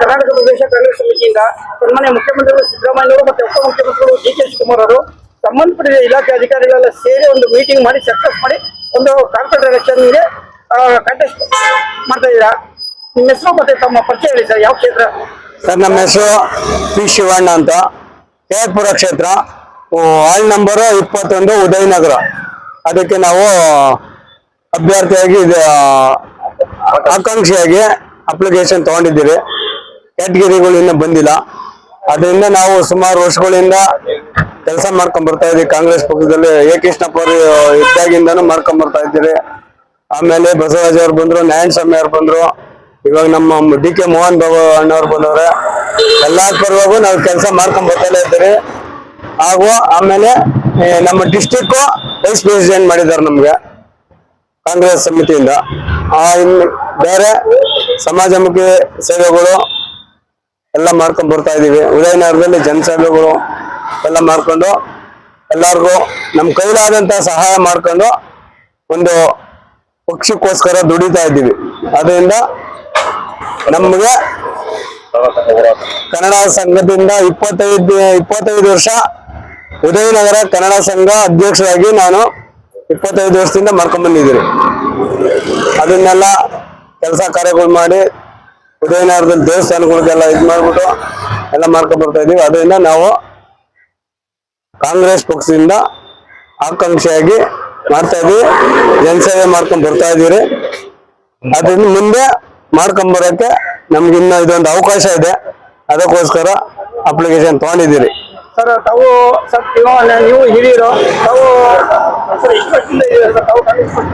ಕರ್ನಾಟಕ ಪ್ರದೇಶ ಕಾಂಗ್ರೆಸ್ ಸಮಿತಿಯಿಂದ ಸನ್ಮಾನ್ಯ ಮುಖ್ಯಮಂತ್ರಿಗಳು ಸಿದ್ದರಾಮಯ್ಯವರು ಮತ್ತೆ ಉಪಮುಖ್ಯಮಂತ್ರಿಗಳು ಡಿ ಕೆ ಶಿವಕುಮಾರ್ ಅವರು ಸಂಬಂಧಪಟ್ಟಿದ ಇಲಾಖೆ ಅಧಿಕಾರಿಗಳೆಲ್ಲ ಸೇರಿ ಒಂದು ಮೀಟಿಂಗ್ ಮಾಡಿ ಸಕ್ಸಸ್ ಮಾಡಿ ಒಂದು ಕಾರ್ಪೊರೇಟ್ ಎಲೆಕ್ಷನ್ಗೆ ಕಂಟೆಸ್ಟ್ ಮಾಡ್ತಾ ಇದ್ದೀರಾ? ನಿಮ್ಮ ಹೆಸರು ಮತ್ತೆ ತಮ್ಮ ಪರಿಚಯ ಹೇಳಿ ಸರ್, ಯಾವ ಕ್ಷೇತ್ರ? ಸರ್, ನಮ್ಮ ಹೆಸರು ಪಿ ಶಿವಣ್ಣ ಅಂತ. ಕೇರ್ಪುರ ಕ್ಷೇತ್ರ. ವಾರ್ಡ್ ನಂಬರ್ ಇಪ್ಪತ್ತೊಂದು ಉದಯನಗರ. ಅದಕ್ಕೆ ನಾವು ಅಭ್ಯರ್ಥಿಯಾಗಿ ಆಕಾಂಕ್ಷಿಯಾಗಿ ಅಪ್ಲಿಕೇಶನ್ ತಗೊಂಡಿದ್ದೀರಿ. ಕ್ಯಾಟಗಿರಿಗಳು ಇನ್ನೂ ಬಂದಿಲ್ಲ. ಅದರಿಂದ ನಾವು ಸುಮಾರು ವರ್ಷಗಳಿಂದ ಕೆಲಸ ಮಾಡ್ಕೊಂಡ್ ಬರ್ತಾ ಇದ್ದೀವಿ. ಕಾಂಗ್ರೆಸ್ ಪಕ್ಷದಲ್ಲಿ ಎ. ಕೃಷ್ಣಪ್ಪ ಅವರು ಇದ್ದಾಗಿಂದನೂ ಮಾಡ್ಕೊಂಡ್ ಬರ್ತಾ ಇದ್ದೀರಿ. ಆಮೇಲೆ ಬಸವರಾಜ್ ಅವ್ರು ಬಂದ್ರು, ನಾರಾಯಣ ಸ್ವಾಮಿ ಅವ್ರು ಬಂದ್ರು. ಇವಾಗ ನಮ್ಮ ಡಿ. ಕೆ. ಮೋಹನ್ ಬಾಬು ಅಣ್ಣವ್ರು ಬಂದವ್ರೆ. ಎಲ್ಲಾ ಪರವಾಗೂ ನಾವು ಕೆಲಸ ಮಾಡ್ಕೊಂಡ್ ಬರ್ತಾನೆ ಇದ್ದೀರಿ. ಹಾಗೂ ಆಮೇಲೆ ನಮ್ಮ ಡಿಸ್ಟಿಕ್ ವೈಸ್ ಪ್ರೆಸಿಡೆಂಟ್ ಮಾಡಿದ್ದಾರೆ ನಮ್ಗೆ. ಕಾಂಗ್ರೆಸ್ ಸಮಿತಿಯಿಂದ. ಆ, ಇನ್ನು ಬೇರೆ ಸಮಾಜಮುಖಿ ಸೇವೆಗಳು ಎಲ್ಲ ಮಾಡ್ಕೊಂಡ್ ಬರ್ತಾ ಇದೀವಿ. ಉದಯನಗರದಲ್ಲಿ ಜನಸಭೆಗಳು ಎಲ್ಲ ಮಾಡ್ಕೊಂಡು ಎಲ್ಲರಿಗೂ ನಮ್ಮ ಕೈಲಾದಂತ ಸಹಾಯ ಮಾಡ್ಕೊಂಡು ಒಂದು ಪಕ್ಷಕ್ಕೋಸ್ಕರ ದುಡಿತಾ ಇದ್ದೀವಿ. ಅದರಿಂದ ನಮಗೆ ಕನ್ನಡ ಸಂಘದಿಂದ ಇಪ್ಪತ್ತೈದು ಇಪ್ಪತ್ತೈದು ವರ್ಷ ಉದಯನಗರ ಕನ್ನಡ ಸಂಘ ಅಧ್ಯಕ್ಷರಾಗಿ ನಾನು ಇಪ್ಪತ್ತೈದು ವರ್ಷದಿಂದ ಮಾಡ್ಕೊಂಡ್ ಬಂದಿದ್ದೀನಿ. ಅದನ್ನೆಲ್ಲ ಕೆಲಸ ಕಾರ್ಯಗಳು ಮಾಡಿ ಉದಯನಗರದಲ್ಲಿ ದೇವಸ್ಥಾನಗಳಿಗೆಲ್ಲ ಇದು ಮಾಡ್ಬಿಟ್ಟು ಎಲ್ಲ ಮಾಡ್ಕೊಂಡು ಬರ್ತಾ ಇದೀವಿ. ಅದರಿಂದ ನಾವು ಕಾಂಗ್ರೆಸ್ ಪಕ್ಷದಿಂದ ಆಕಾಂಕ್ಷೆಯಾಗಿ ಮಾಡ್ತಾ ಇದೀವಿ. ಜನಸೇವೆ ಮಾಡ್ಕೊಂಡ್ ಬರ್ತಾ ಇದೀವಿ ಅದರಿಂದ ಮುಂದೆ ಮಾಡ್ಕೊಂಡ್ ಬರಕ್ಕೆ ನಮ್ಗೆ ಇನ್ನ ಇದೊಂದು ಅವಕಾಶ ಇದೆ. ಅದಕ್ಕೋಸ್ಕರ ಅಪ್ಲಿಕೇಶನ್ ತಗೊಂಡಿದ್ದೀರಿ. ಸರ್ ತಾವು ಸರ್ ನೀವು- ಹಿರಿಯರು ತಾವು?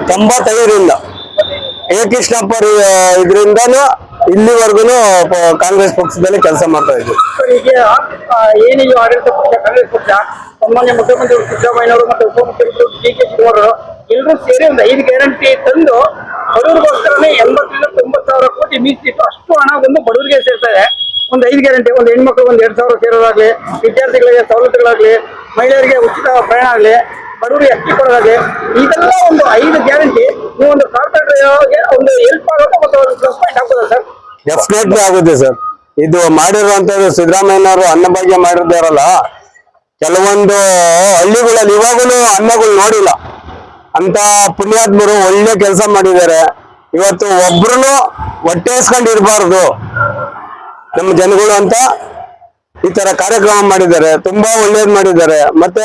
ತೊಂಬತ್ತೈದರಿಂದ. ಎ ಕೃಷ್ಣಪ್ಪ ಇದರಿಂದನೂ ಇಲ್ಲಿವರೆಗೂ ಕಾಂಗ್ರೆಸ್ ಪಕ್ಷದಲ್ಲಿ ಕೆಲಸ ಮಾಡ್ತಾ ಆ, ಏನಿಗೆ ಆಡಳಿತ ಪಕ್ಷ ಕಾಂಗ್ರೆಸ್ ಪಕ್ಷ? ಸಾಮಾನ್ಯ ಮುಖ್ಯಮಂತ್ರಿಗಳು ಸಿದ್ದರಾಮಯ್ಯನವರು ಮತ್ತು ಉಪಮುಖ್ಯಮಂತ್ರಿಗಳು ಡಿ ಕೆ ಶಿವಕುಮಾರ್ ಎಲ್ಲರೂ ಸೇರಿ ಒಂದು ಐದು ಗ್ಯಾರಂಟಿ ತಂದು ಬಡವರಿಗೋಸ್ಕರನೇ ಎಂಬತ್ತರಿಂದ ತೊಂಬತ್ತು ಸಾವಿರ ಕೋಟಿ ಮೀಸಲಿಟ್ಟು ಅಷ್ಟು ಹಣ ಬಂದು ಬಡವರಿಗೆ ಸೇರ್ತಾರೆ. ಒಂದು ಐದು ಗ್ಯಾರಂಟಿ ಒಂದು ಹೆಣ್ಮಕ್ಳು ಒಂದು ಎರಡು ಸಾವಿರ ಸೇರೋದಾಗ್ಲಿ ವಿದ್ಯಾರ್ಥಿಗಳಿಗೆ ಸವಲತ್ತುಗಳಾಗ್ಲಿ ಮಹಿಳೆಯರಿಗೆ ಉಚಿತ ಪ್ರಯಾಣ ಆಗ್ಲಿ ಬಡವರಿಗೆ ಅಕ್ಕಿ ಕೊಡೋದಾಗೆ ಇದೆಲ್ಲ ಒಂದು ಐದು ಗ್ಯಾರಂಟಿ ನೀವು ಒಂದು ಕಾರ್ಪೊರೇಟ್ ಒಂದು ಹೆಲ್ಪ್ ಆಗುತ್ತೆ ಮತ್ತು ಒಂದು ಪ್ಲಸ್ ಪಾಯಿಂಟ್ ಹಾಕೋದಾ ಸರ್ ಡೆಫಿನೆಟ್ಲಿ ಆಗುತ್ತೆ ಸರ್ ಇದು ಮಾಡಿರುವಂತದ್ದು ಸಿದ್ದರಾಮಯ್ಯನವರು ಅನ್ನಭಾಗ್ಯ ಮಾಡಿರ್ತಾರಲ್ಲ ಕೆಲವೊಂದು ಹಳ್ಳಿಗಳಲ್ಲಿ ಇವಾಗಲೂ ಅನ್ನಗಳು ನೋಡಿಲ್ಲ. ಅಂತ ಪುಣ್ಯಾತ್ಮರು ಒಳ್ಳೆ ಕೆಲಸ ಮಾಡಿದ್ದಾರೆ. ಇವತ್ತು ಒಬ್ರು ಹೊಟ್ಟೆ ಇರಬಾರ್ದು. ನಮ್ಮ ಜನಗಳು ಅಂತ ಈ ತರ ಕಾರ್ಯಕ್ರಮ ಮಾಡಿದ್ದಾರೆ. ತುಂಬಾ ಒಳ್ಳೇದ್ ಮಾಡಿದ್ದಾರೆ. ಮತ್ತೆ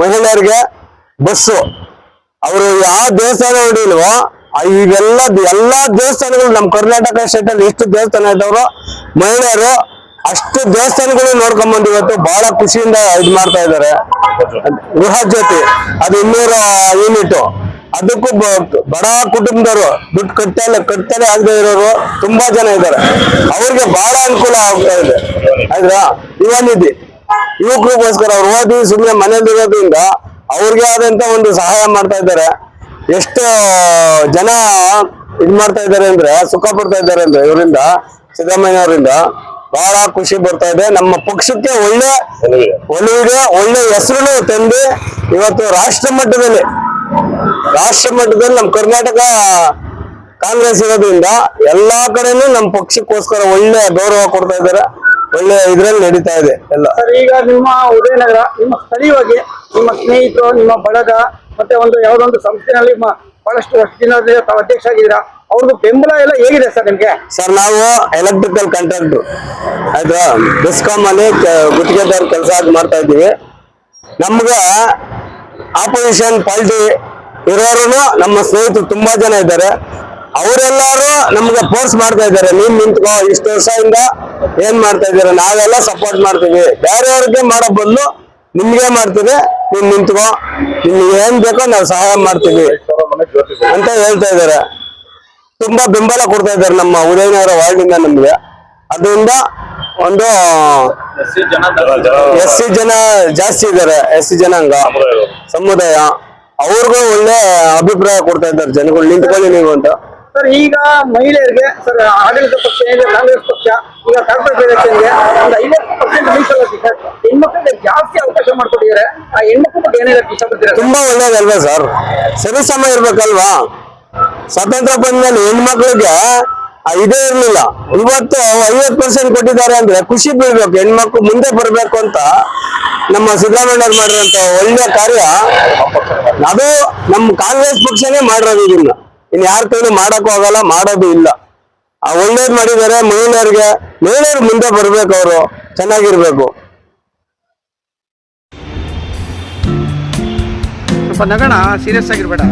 ಮಹಿಳೆಯರಿಗೆ ಬಸ್ಸು. ಅವರು ಯಾವ ದೇವಸ್ಥಾನ ಹೊಡಿಲ್ವೋ ಈಗೆಲ್ಲ ಎಲ್ಲಾ ದೇವಸ್ಥಾನಗಳು ನಮ್ಮ ಕರ್ನಾಟಕ ಸ್ಟೇಟ್ ಅಲ್ಲಿ ಎಷ್ಟು ದೇವಸ್ಥಾನ ಇದ್ದವರು, ಮಹಿಳೆಯರು ಅಷ್ಟು ದೇವಸ್ಥಾನಗಳು ನೋಡ್ಕೊಂಡ್ಬಂದು ಇವತ್ತು ಬಹಳ ಖುಷಿಯಿಂದ ಇದು ಮಾಡ್ತಾ ಇದ್ದಾರೆ ಗೃಹ ಜ್ಯೋತಿ, ಅದು ಇನ್ನೂರ ಯೂನಿಟ್. ಅದಕ್ಕೂ ಬಡ ಕುಟುಂಬದವರು ದುಡ್ಡು ಕಟ್ಟಲೆ ಕಟ್ಟಲೆ ಆಗದೆ ಇರೋರು ತುಂಬಾ ಜನ ಇದ್ದಾರೆ. ಅವ್ರಿಗೆ ಬಹಳ ಅನುಕೂಲ ಆಗ್ತಾ ಇದೆ. ಆಯ್ತಾ? ಯುವ ನಿಧಿ ಯುವಕರಿಗೋಸ್ಕರ ಅವ್ರು ಓದಿ ಸುಮ್ಮನೆ ಮನೇಲಿರೋದ್ರಿಂದ ಅವ್ರಿಗೆ ಆದಂತ ಒಂದು ಸಹಾಯ ಮಾಡ್ತಾ ಇದ್ದಾರೆ. ಎಷ್ಟು ಜನ ಇದ್ ಮಾಡ್ತಾ ಇದ್ದಾರೆ ಅಂದ್ರೆ, ಸುಖ ಪಡ್ತಾ ಇದ್ದಾರೆ ಅಂದ್ರೆ ಇವರಿಂದ ಸಿದ್ದರಾಮಯ್ಯ ಅವರಿಂದ ಬಹಳ ಖುಷಿ ಬರ್ತಾ ಇದೆ. ನಮ್ಮ ಪಕ್ಷಕ್ಕೆ ಒಳ್ಳೆ ಒಳ್ಳೆ ಒಳ್ಳೆ ಹೆಸರು ತಂದು ಇವತ್ತು ರಾಷ್ಟ್ರ ಮಟ್ಟದಲ್ಲಿ ರಾಷ್ಟ್ರ ಮಟ್ಟದಲ್ಲಿ ನಮ್ಮ ಕರ್ನಾಟಕ ಕಾಂಗ್ರೆಸ್ ಇರೋದ್ರಿಂದ ಎಲ್ಲಾ ಕಡೆನೂ ನಮ್ಮ ಪಕ್ಷಕ್ಕೋಸ್ಕರ ಒಳ್ಳೆ ಗೌರವ ಕೊಡ್ತಾ ಇದ್ದಾರೆ. ಒಳ್ಳೆ ಇದ್ರಲ್ಲಿ ನಡೀತಾ ಇದೆ ಎಲ್ಲ. ಸರ್ ಈಗ ನಿಮ್ಮ ಉದಯನಗರ ನಿಮ್ಮ ಸ್ಥಳೀಯವಾಗಿ ನಿಮ್ಮ ಸ್ನೇಹಿತರು ನಿಮ್ಮ ಬಳಗ ಮತ್ತೆ ಒಂದು ಯಾವ್ದೊಂದು ಸಂಸ್ಥೆನಲ್ಲಿ ನಿಮ್ಮ ಬಹಳಷ್ಟು ವರ್ಷದಿಂದ ತಾವು ಅಧ್ಯಕ್ಷ ಆಗಿದ್ದೀರಾ? ಅವ್ರದ್ದು ಬೆಂಬಲ ಎಲ್ಲ ಹೇಗಿದೆ ಸರ್ ನಿಮ್ಗೆ? ಸರ್ ನಾವು ಎಲೆಕ್ಟ್ರಿಕಲ್ ಕಾಂಟ್ರಾಕ್ಟರ್. ಆಯ್ತಾ ಬೆಸ್ಕಾಮ್ ಅಲ್ಲಿ ಕೆ- ಗುತ್ತಿಗೆದಾರ ಕೆಲಸ ಮಾಡ್ತಾ ಇದ್ದೀವಿ. ನಮ್ಗೆ ಆಪೋಸಿಷನ್ ಪಾರ್ಟಿ ಇರೋರು ನಮ್ಮ ಸ್ನೇಹಿತರು ತುಂಬಾ ಜನ ಇದ್ದಾರೆ. ಅವರೆಲ್ಲರೂ ನಮ್ಗೆ ಫೋರ್ಸ್ ಮಾಡ್ತಾ ಇದ್ದಾರೆ. ನೀನ್ ನಿಂತ್ಕೋ, ಇಷ್ಟು ವರ್ಷದಿಂದ ಏನ್ ಮಾಡ್ತಾ ಇದ್ದೀರ? ನಾವೆಲ್ಲ ಸಪೋರ್ಟ್ ಮಾಡ್ತೀವಿ. ಬೇರೆಯವ್ರಿಗೆ ಮಾಡೋ ಬದಲು ನಿಮ್ಗೆ ಮಾಡ್ತೀವಿ, ನೀನ್ ನಿಂತ್ಕೋ. ನಿಮ್ಗೆ ಏನ್ ಬೇಕೋ ನಾವು ಸಹಾಯ ಮಾಡ್ತೀವಿ ಅಂತ ಹೇಳ್ತಾ ಇದ್ದಾರೆ. ತುಂಬಾ ಬೆಂಬಲ ಕೊಡ್ತಾ ಇದ್ದಾರೆ ನಮ್ಮ ಉದಯನಗರ ವಾರ್ಡಿಂದ ನಮ್ಗೆ. ಅದರಿಂದ ಒಂದು ಎಸ್ ಸಿ ಜನ ಜಾಸ್ತಿ ಇದ್ದಾರೆ, ಎಸ್ ಸಿ ಜನಾಂಗ, ಸಮುದಾಯ. ಅವ್ರಿಗೂ ಒಳ್ಳೆ ಅಭಿಪ್ರಾಯ ಕೊಡ್ತಾ ಇದ್ದಾರೆ ಜನಗಳು. ನಿಂತ್ಕೊಳ್ಳಿ ನೀವು ಅಂತ. ಸರ್, ಈಗ ಮಹಿಳೆಯರಿಗೆ, ಸರ್, ಆಡಳಿತ ಪಕ್ಷ ಏನಿದೆ, ಕಾಂಗ್ರೆಸ್ ಪಕ್ಷ, ಈಗ ಕಾರ್ಪೊರೇಟ್ ಎಲೆಕ್ಷನ್ಗೆ ಒಂದು ಐವತ್ತು ಪರ್ಸೆಂಟ್ ಮೀಸಲಾತಿ ಸರ್ ಹೆಣ್ಮಕ್ಳಿಗೆ ಜಾಸ್ತಿ ಅವಕಾಶ ಮಾಡ್ಕೊಟ್ಟಿದ್ದಾರೆ. ಆ ಹೆಣ್ಮಕ್ಳ ಬಗ್ಗೆ ಏನಿದೆ ಇಷ್ಟಪಡ್ತೀರಾ? ತುಂಬಾ ಒಳ್ಳೇದಲ್ವಾ ಸರ್? ಸರಿ ಸಮಯ ಇರ್ಬೇಕಲ್ವಾ? ಸ್ವಾತಂತ್ರ್ಯ ಬಂದ್ಮೇಲೆ ಹೆಣ್ಮಕ್ಳಿಗೆ ಇದೇ ಇರ್ಲಿಲ್ಲ. ಇವತ್ತು ಐವತ್ ಪರ್ಸೆಂಟ್ ಕೊಟ್ಟಿದ್ದಾರೆ ಅಂದ್ರೆ ಖುಷಿ ಬೀಳ್ಬೇಕು ಹೆಣ್ಮಕ್ಳು ಮುಂದೆ ಬರ್ಬೇಕು ಅಂತ ನಮ್ಮ ಸಿದ್ದರಾಮಯ್ಯ ಮಾಡಿರುವಂತ ಒಳ್ಳೆ ಕಾರ್ಯ. ಅದು ನಮ್ಮ ಕಾಂಗ್ರೆಸ್ ಪಕ್ಷನೇ ಮಾಡಿರೋದು ಇದನ್ನ. ಇನ್ ಯಾರ ಕೈಲೂ ಮಾಡಕ್ಕೂ ಆಗಲ್ಲ, ಮಾಡೋದು ಇಲ್ಲ. ಆ ಒಳ್ಳೇದ್ ಮಾಡಿದ್ದಾರೆ ಮಹಿಳೆಯರಿಗೆ, ಮಹಿಳೆಯರು ಮುಂದೆ ಬರ್ಬೇಕು ಅವರು, ಚೆನ್ನಾಗಿರ್ಬೇಕು. ಸ್ವಲ್ಪ ನಗಣ ಸೀರಿಯಸ್ ಆಗಿರ್ಬೇಡ.